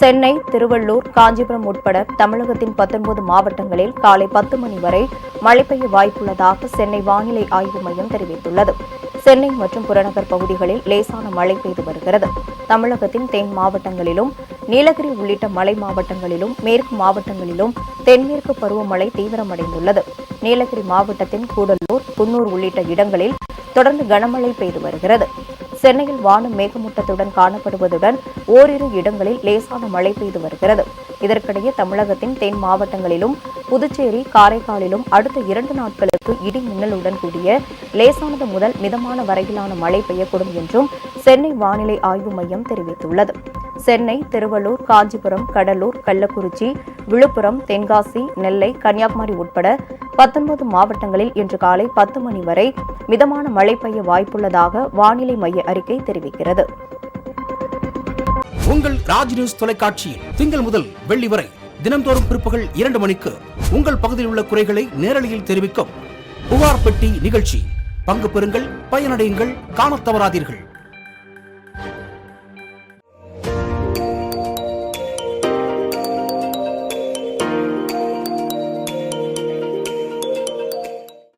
சென்னை திருவள்ளூர் காஞ்சிபுரம் உட்பட தமிழகத்தின் பத்தொன்பது மாவட்டங்களில் காலை பத்து மணி வரை மழை பெய்ய வாய்ப்புள்ளதாக சென்னை வானிலை ஆய்வு மையம் தெரிவித்துள்ளது. சென்னை மற்றும் புறநகர் பகுதிகளில் லேசான மழை பெய்து வருகிறது. தமிழகத்தின் தென் மாவட்டங்களிலும் நீலகிரி உள்ளிட்ட மலை மாவட்டங்களிலும் மேற்கு மாவட்டங்களிலும் தென்மேற்கு பருவமழை தீவிரமடைந்துள்ளது. நீலகிரி மாவட்டத்தின் கூடலூர் குன்னூர் உள்ளிட்ட இடங்களில் தொடர்ந்து கனமழை பெய்து வருகிறது. சென்னையில் வானம் மேகமூட்டத்துடன் காணப்படுவதுடன் ஓரிரு இடங்களில் லேசான மழை பெய்து வருகிறது. இதற்கிடையே தமிழகத்தின் தென் மாவட்டங்களிலும் புதுச்சேரி காரைக்காலிலும் அடுத்த இரண்டு நாட்களுக்கு இடி மின்னலுடன் கூடிய லேசானது முதல் மிதமான வரையிலான மழை பெய்யக்கூடும் என்றும் சென்னை வானிலை ஆய்வு மையம் தெரிவித்துள்ளது. சென்னை திருவள்ளூர் காஞ்சிபுரம் கடலூர் கள்ளக்குறிச்சி விழுப்புரம் தென்காசி நெல்லை கன்னியாகுமரி உட்பட பத்தொன்பது மாவட்டங்களில் இன்று காலை பத்து மணி வரை மிதமான மழை பெய்ய வாய்ப்புள்ளதாக வானிலை மைய அறிக்கை தெரிவிக்கிறது. உங்கள் ராஜ் நியூஸ் தொலைக்காட்சியில் திங்கள் முதல் வெள்ளி வரை தினந்தோறும் பிற்பகல் இரண்டு மணிக்கு உங்கள் பகுதியில் உள்ள குறைகளை நேரலையில் தெரிவிக்கும் புகார் பெட்டி நிகழ்ச்சி. பங்கு பெறுங்கள் பயனடையுங்கள் காணத் தவறாதீர்கள்.